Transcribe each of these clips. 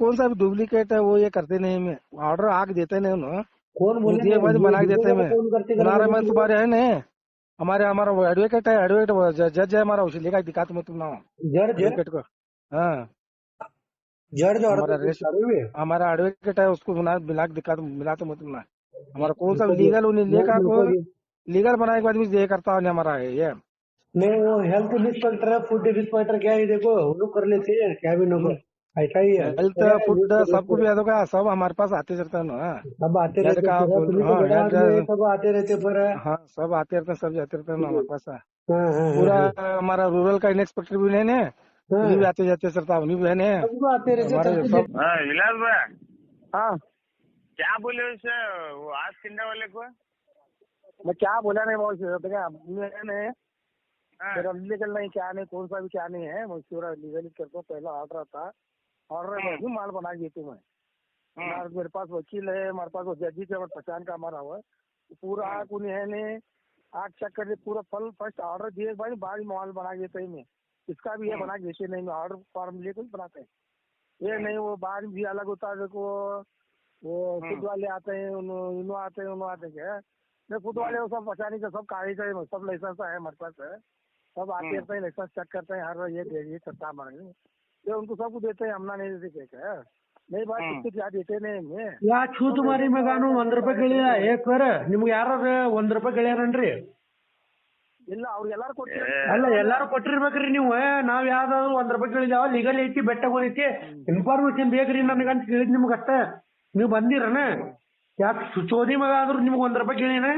कौन सा भी डुप्लीकेट है वो ये करते नहीं मैं ऑर्डर आग देते नहीं उन्होंने कौन बोले बना देते मैं। करा नारायण सुबारे है ने हमारे हमारा वो एडवोकेट है एडवोकेट जज है हमारा उसे लेकर दिखा तुम तुम ना एडवोकेट को। हाँ। जड़ जो हमारा हमारा एडवोकेट है उसको मिला मिला के दिखा मिला तुम तुम ना हमारा कौन सा लीगल उन्हें लेकर को लीगल बनाए के बाद भी ये करता है हमारा है ये। नहीं वो हेल्थ इंस्पेक्टर है फ़ूड इंस्पेक्टर क्या है देखो वो लोग कर लेते हैं क्या भी नको ऐसा ही है। हेल्थ फ़ूड सब कुछ याद होगा सब हमारे पास आते रहते हैं ना। सब आते रहते हैं तो सब आते रहते पर। हाँ सब आते रहते सब जाते रहते हैं ना हमारे पास। हाँ, हाँ, पूरा हमारा रूरल का इंस्पेक्टर भी नहीं है। उन्हीं भी आते जाते सरता उन्हीं भी है ने। आते रहते सब हाँ विलास भाई। हाँ। क्या बोले उसे? आज किन्ने वाले को? मैं क्या बोला नहीं बहुत देखा मैंने हाँ, मेरा लीगल नहीं क्या नहीं कौन सा भी क्या नहीं है मैं पूरा लीगली करता हूँ पहला ऑर्डर था। ऑर्डर भी माल बना के देती हूँ। मैं हाँ, मेरे पास वकील है हमारे पास वो जजी के हमारे पहचान का हमारा हुआ। है पूरा आग उन्हें आग चेक कर पूरा फल फ़र्स्ट ऑर्डर दिए भाई बाद माल बना के देते ही। मैं इसका भी ये बना के देते नहीं मैं ऑर्डर फॉर्म लेकर बनाते हैं। ये नहीं वो बाहर भी अलग होता है देखो वो खुद वाले आते हैं इनो आते हैं उन्हों आते हैं क्या? नहीं खुद वाले वो सब पहचानी का सब कागज़ है सब लाइसेंस है हमारे पास है। सब आते हैं लाइसेंस चेक करते हैं हर ये ये करता हमारे ये उनको सब कुछ देते हैं हमना नहीं देते क्या नहीं बात कुछ क्या देते नहीं मैं ಯಾ ಚೂತು ಮಾರಿ ಮಗಾನು ಒಂದ್ ರೂಪಾಯಿ ಕೇಳಿಲ್ಲ ಏ ಸರ್ ನಿಮ್ಗೆ ಯಾರು ಒಂದ್ ರೂಪಾಯಿ ಕೇಳ್ಯಾರನ್ರಿ ಇಲ್ಲ ಅವ್ರಿಗೆಲ್ಲಾರು ಕೊಟ್ಟಿಲ್ಲ ಅಲ್ಲ ಎಲ್ಲಾರು ಕೊಟ್ಟಿರ್ಬೇಕ್ರಿ ನೀವು ನಾವ್ ಯಾವ್ದಾದ್ರು ಒಂದ್ ರೂಪಾಯಿ ಕೇಳಿದಾವ ಲೀಗಲ್ ಐತಿ ಬೆಟ್ಟ ಐತಿ ಇನ್ಫಾರ್ಮೇಶನ್ ಬೇಕ್ರಿ ನನಗಂತ ಕೇಳಿದ್ ನಿಮ್ಗೆ ಅಷ್ಟ ನೀವು ಬಂದಿರನ ಯಾಕೆ ಚೋದಿ ಮಗ ಆದ್ರೂ ನಿಮ್ಗೆ ಒಂದ್ ರೂಪಾಯಿ ಕೇಳಿನ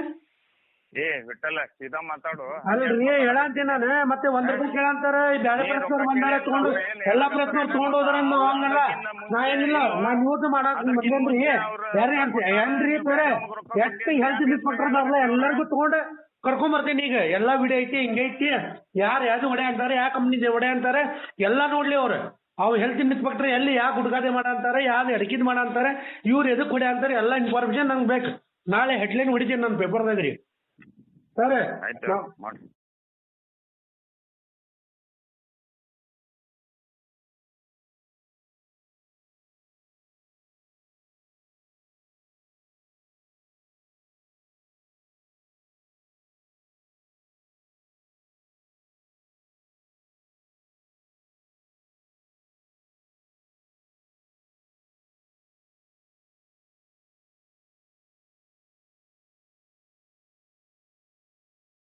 ಏ ಬಿಟ್ಟಲ್ಲ ಸೀದಾ ಮಾತಾಡು. ಅಲ್ರಿ ಹೇಳಂತೀನಿ ನಾನು. ಮತ್ತೆ ಒಂದ್ ರೂಪಾಯಿ ಕೇಳಂತಾರ ಈ ಬ್ಯಾರೆ ಪ್ರಶ್ನೆ ಬಂದಾರ ತಗೊಂಡು. ಎಲ್ಲಾ ಪ್ರಶ್ನೆ ತಗೊಂಡ್ ಹೋದ್ರ ಹಂಗಲ್ಲ. ನಾ ಏನಿಲ್ಲ ನಾನ್ ಯೂಸ್ ಮಾಡಕ್ ಬಂದೇನ್ರಿ ಯಾರೇ ಏನ್ರಿ? ಬೇರೆ? ಎಷ್ಟು ಹೆಲ್ತ್ ಇನ್ಸ್ಪೆಕ್ಟರ್ ಅದಾರಲ್ಲ ಎಲ್ಲರಿಗೂ ತಗೊಂಡ್ ಕರ್ಕೊಂಡ್ ಬರ್ತೀನಿ ಈಗ. ಎಲ್ಲಾ ವಿಡಿಯೋ ಐತಿ ಹಿಂಗೈತಿ ಯಾರು ಯಾವ್ದು ಒಡೆ ಅಂತಾರೆ ಯಾವ ಕಂಪ್ನಿ ಒಡೆ ಅಂತಾರೆ ಎಲ್ಲಾ ನೋಡ್ಲಿ ಅವ್ರು. ಅವ್ ಹೆಲ್ತ್ ಇನ್ಸ್ಪೆಕ್ಟರ್ ಎಲ್ಲಿ ಯಾಕೆ ಹುಡುಗಾದೆ ಮಾಡ ಅಂತಾರೆ ಯಾವ್ದು ಅಡಕಿದ್ ಮಾಡ ಅಂತಾರೆ ಇವ್ರು ಎದಕ್ ಹೊಡೆ ಅಂತಾರೆ ಎಲ್ಲಾ ಇನ್ಫಾರ್ಮೇಶನ್ ನಂಗೆ ಬೇಕು. ನಾಳೆ ಹೆಡ್ಲೈನ್ ಹೊಡಿತೀನಿ ನನ್ನ ಪೇಪರ್ದಾಗ ರೀ. ಸರ್